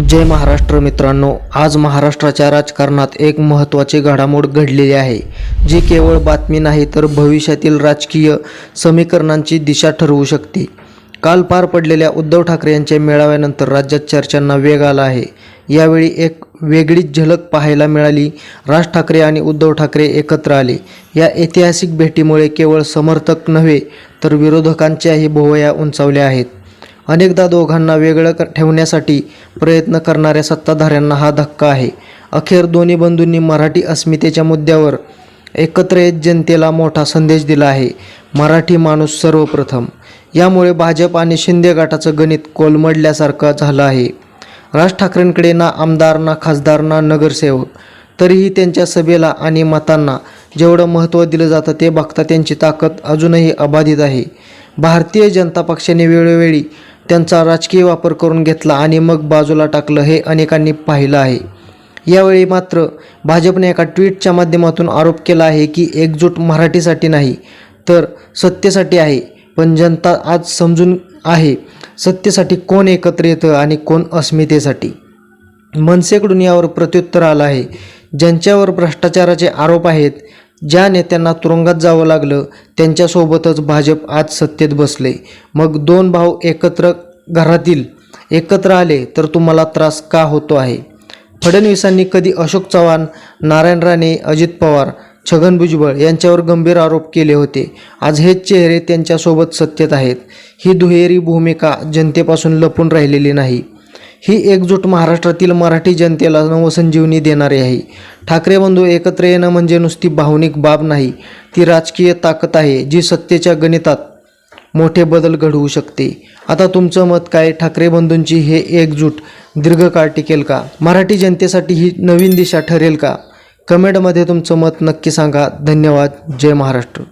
जय महाराष्ट्र मित्रांनो आज महाराष्ट्राच्या राजकारणात एक महत्त्वाची घडामोड घडलेली आहे जी केवळ बातमी नाही तर भविष्यातील राजकीय समीकरणांची दिशा ठरवू शकते. काल पार पडलेल्या उद्धव ठाकरे यांच्या मेळाव्यानंतर राज्यात चर्चांना वेग आला आहे. यावेळी एक वेगळीच झलक पाहायला मिळाली. राज ठाकरे आणि उद्धव ठाकरे एकत्र आले. या ऐतिहासिक भेटीमुळे केवळ समर्थक नव्हे तर विरोधकांच्याही भोवया उंचावल्या आहेत. अनेकदा दोघांना वेगळं ठेवण्यासाठी प्रयत्न करणाऱ्या सत्ताधाऱ्यांना हा धक्का आहे. अखेर दोन्ही बंधूंनी मराठी अस्मितेच्या मुद्द्यावर एकत्र येत जनतेला मोठा संदेश दिला आहे. मराठी माणूस सर्वप्रथम. यामुळे भाजप आणि शिंदे गटाचं गणित कोलमडल्यासारखं झालं आहे. राज ठाकरेंकडे ना आमदार ना खासदार ना नगरसेवक तरीही त्यांच्या सभेला आणि मतांना जेवढं महत्त्व दिलं जातं ते बघता त्यांची ताकद अजूनही अबाधित आहे. भारतीय जनता पक्षाने वेळोवेळी त्यांचा राजकीय वापर करून घेतला आणि मग बाजूला टाकलं हे अनेकांनी पाहिलं आहे. यावेळी मात्र भाजपने एका ट्विटच्या माध्यमातून आरोप केला आहे की एकजूट मराठीसाठी नाही तर सत्तेसाठी आहे. पण जनता आज समजून आहे सत्तेसाठी कोण एकत्र येतं आणि कोण अस्मितेसाठी? मनसेकडून यावर प्रत्युत्तर आलं आहे. ज्यांच्यावर भ्रष्टाचाराचे आरोप आहेत ज्या नेत्यांना तुरुंगात जावं लागलं त्यांच्यासोबतच भाजप आज सत्तेत बसले. मग दोन भाऊ एकत्र घरातील एकत्र आले तर तुम्हाला त्रास का होतो आहे? फडणवीसांनी कधी अशोक चव्हाण नारायण राणे अजित पवार छगन भुजबळ यांच्यावर गंभीर आरोप केले होते. आज हेच चेहरे त्यांच्यासोबत सत्तेत आहेत. ही दुहेरी भूमिका जनतेपासून लपून राहिलेली नाही. ही एकजूट महाराष्ट्रातील मराठी जनतेला नवसंजीवनी देणारी आहे. ठाकरे बंधू एकत्र येणं म्हणजे नुसती भावनिक बाब नाही ती राजकीय ताकद आहे जी सत्तेच्या गणितात मोठे बदल घडवू शकते. आता तुमचं मत काय? ठाकरे बंधूंची हे एकजूट दीर्घकाळ टिकेल का? मराठी जनतेसाठी ही नवीन दिशा ठरेल का? कमेंटमध्ये तुमचं मत नक्की सांगा. धन्यवाद. जय महाराष्ट्र.